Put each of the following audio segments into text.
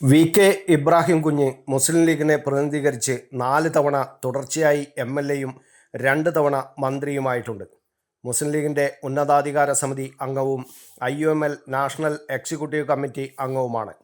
V K Ibrahim കുഞ്ഞ് മുസ്ലിം ലീഗിനെ പ്രതിനിധീകരിച്ച് നാല് തവണ തുടർച്ചയായി എം എൽ എയും രണ്ട് തവണ മന്ത്രിയുമായിട്ടുണ്ട്. മുസ്ലിം ലീഗിന്റെ ഉന്നതാധികാര സമിതി അംഗവും I U M L national executive committee അംഗവുമാണ്.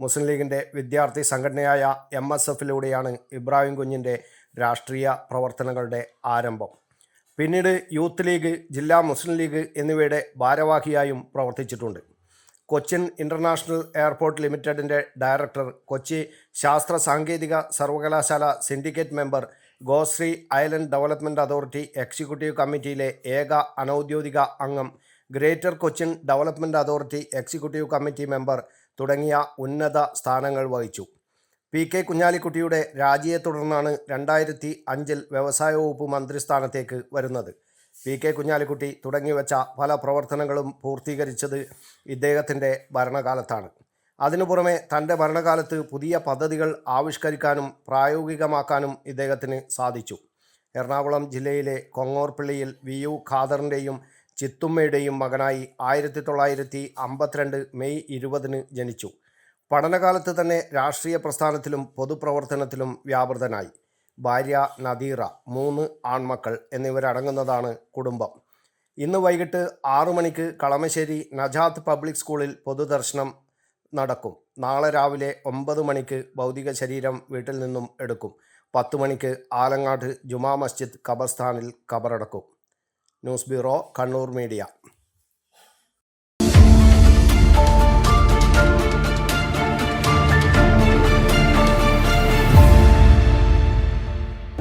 Muslim ലീഗിന്റെ വിദ്യാർത്ഥി സംഘടനയായ എം എസ് എഫിലൂടെയാണ് ഇബ്രാഹിം കുഞ്ഞിന്റെ രാഷ്ട്രീയ പ്രവർത്തനങ്ങളുടെ ആരംഭം. പിന്നീട് യൂത്ത് ലീഗ് ജില്ലാ മുസ്ലിം ലീഗ് എന്നിവയുടെ ഭാരവാഹിയായും പ്രവർത്തിച്ചിട്ടുണ്ട്. കൊച്ചിൻ ഇന്റർനാഷണൽ എയർപോർട്ട് ലിമിറ്റഡിന്റെ ഡയറക്ടർ കൊച്ചി ശാസ്ത്ര സാങ്കേതിക സർവകലാശാല syndicate member Goshree island development authority executive കമ്മിറ്റിയിലെ ഏക അനൗദ്യോഗിക അംഗം greater Cochin development authority executive committee member തുടങ്ങിയ ഉന്നത സ്ഥാനങ്ങൾ വഹിച്ചു. പി കെ കുഞ്ഞാലിക്കുട്ടിയുടെ രാജിയെ തുടർന്നാണ് രണ്ടായിരത്തി അഞ്ചിൽ വ്യവസായ വകുപ്പ് മന്ത്രിസ്ഥാനത്തേക്ക് വരുന്നത്. പി കെ കുഞ്ഞാലിക്കുട്ടി തുടങ്ങിവെച്ച പല പ്രവർത്തനങ്ങളും പൂർത്തീകരിച്ചത് ഇദ്ദേഹത്തിന്റെ ഭരണകാലത്താണ്. അതിനു പുറമെ തന്റെ ഭരണകാലത്ത് പുതിയ പദ്ധതികൾ ആവിഷ്കരിക്കാനും പ്രായോഗികമാക്കാനും ഇദ്ദേഹത്തിന് സാധിച്ചു. എറണാകുളം ജില്ലയിലെ കൊങ്ങോർപ്പള്ളിയിൽ വി യു ഖാദറിന്റെയും ചിത്തുമ്മയുടെയും മകനായി ആയിരത്തി തൊള്ളായിരത്തി അമ്പത്തിരണ്ട് മെയ് ഇരുപതിന് ജനിച്ചു. പഠനകാലത്ത് തന്നെ രാഷ്ട്രീയ പ്രസ്ഥാനത്തിലും പൊതുപ്രവർത്തനത്തിലും വ്യാപൃതനായി. ഭാര്യ നദീറ മൂന്ന് ആൺമക്കൾ എന്നിവരടങ്ങുന്നതാണ് കുടുംബം. ഇന്ന് വൈകിട്ട് ആറു മണിക്ക് കളമശ്ശേരി നജാത്ത് പബ്ലിക് സ്കൂളിൽ പൊതുദർശനം നടക്കും. നാളെ രാവിലെ ഒമ്പത് മണിക്ക് ഭൗതിക ശരീരം വീട്ടിൽ നിന്നും എടുക്കും. പത്ത് മണിക്ക് ആലങ്ങാട് ജുമാ മസ്ജിദ് ഖബർസ്ഥാനിൽ ഖബറടക്കും. News bureau Kannur media.